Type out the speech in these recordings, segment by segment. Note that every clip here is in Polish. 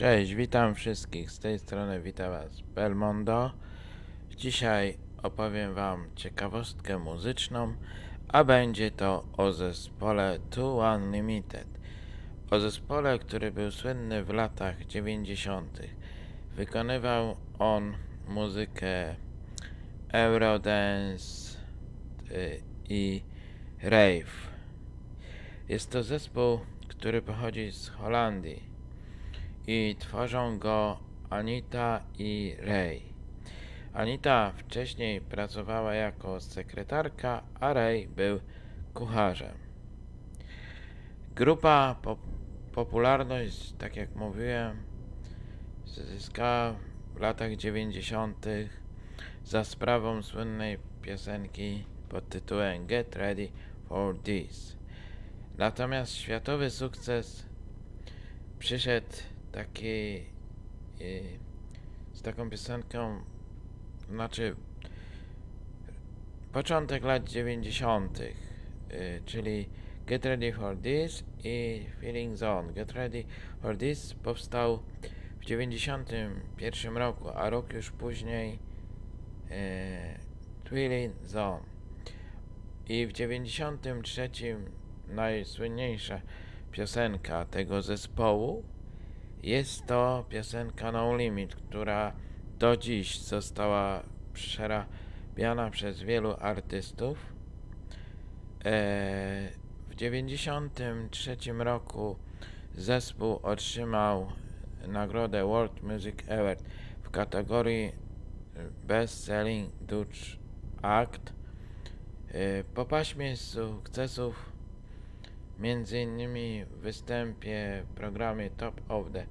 Cześć, witam wszystkich. Z tej strony witam Was Belmondo. Dzisiaj opowiem Wam ciekawostkę muzyczną, a będzie to o zespole Two Unlimited. O zespole, który był słynny w latach 90. Wykonywał on muzykę Eurodance y, i Rave. Jest to zespół, który pochodzi z Holandii i tworzą go Anita i Ray. Anita wcześniej pracowała jako sekretarka, a Ray był kucharzem. Grupa po popularność, tak jak mówiłem, zyskała w latach 90. za sprawą słynnej piosenki pod tytułem Get Ready for This. Natomiast światowy sukces przyszedł taki y, z taką piosenką, znaczy początek lat 90., y, czyli Get Ready for This i Feeling Zone. Get Ready for This powstał w 91 roku, a rok już później y, Feeling Zone. I w 93 najsłynniejsza piosenka tego zespołu jest to piosenka No Limit, która do dziś została przerabiana przez wielu artystów. Eee, w 93 roku zespół otrzymał nagrodę World Music Award w kategorii Best Selling Dutch Act. Eee, po paśmie sukcesów między innymi w występie w programie Top of the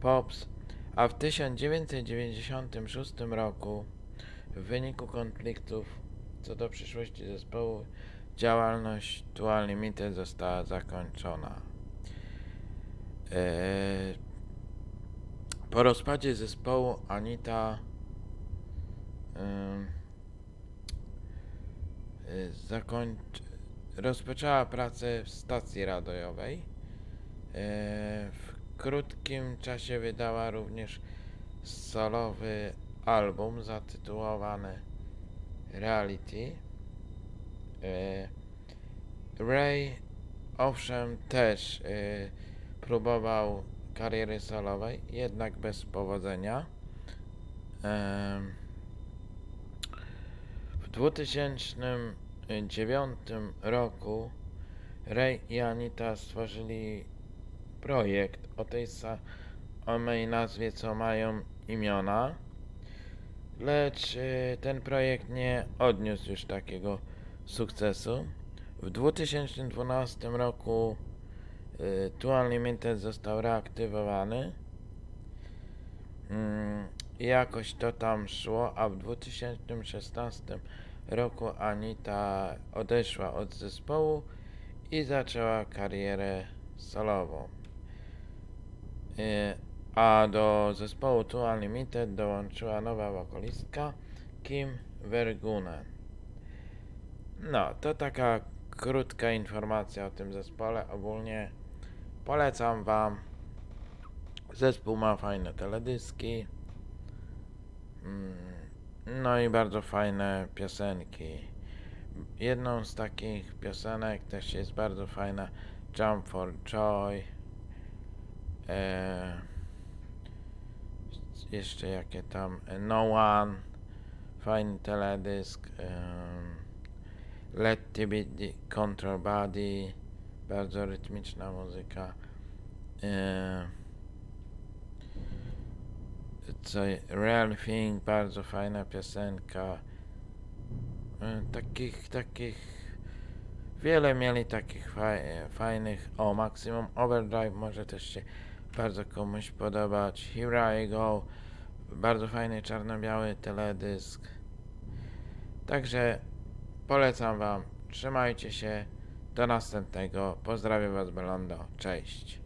Pops, a w 1996 roku w wyniku konfliktów co do przyszłości zespołu działalność Dual Limited została zakończona. Eee, po rozpadzie zespołu Anita e, zakończy, rozpoczęła pracę w stacji radiowej. E, W krótkim czasie wydała również solowy album zatytułowany Reality. E, Ray owszem też e, próbował kariery solowej, jednak bez powodzenia. W 2009 roku Ray i Anita stworzyli projekt o tej samej nazwie, co mają imiona, lecz y, ten projekt nie odniósł już takiego sukcesu. W 2012 roku y, Two Unlimited został reaktywowany. Mm, jakoś to tam szło, a w 2016 roku Anita odeszła od zespołu i zaczęła karierę solową. Y, A do zespołu Two Unlimited dołączyła nowa wokalistka Kim Vergunen. No, to taka krótka informacja o tym zespole. Ogólnie polecam Wam. Zespół ma fajne teledyski. Mm, No i bardzo fajne piosenki. Jedną z takich piosenek też jest bardzo fajna Jump for Joy. E, jeszcze jakie tam e, No One. Fajny teledysk. em, Let It Be the Control Body. Bardzo rytmiczna muzyka. E, co Real Thing, bardzo fajna piosenka. E, Takich, takich wiele mieli takich faj, fajnych. O, Maximum Overdrive może też się bardzo komuś podobać. Here I Go, bardzo fajny czarno-biały teledysk. Także polecam Wam. Trzymajcie się. Do następnego. Pozdrawiam Was, Belondo. Cześć.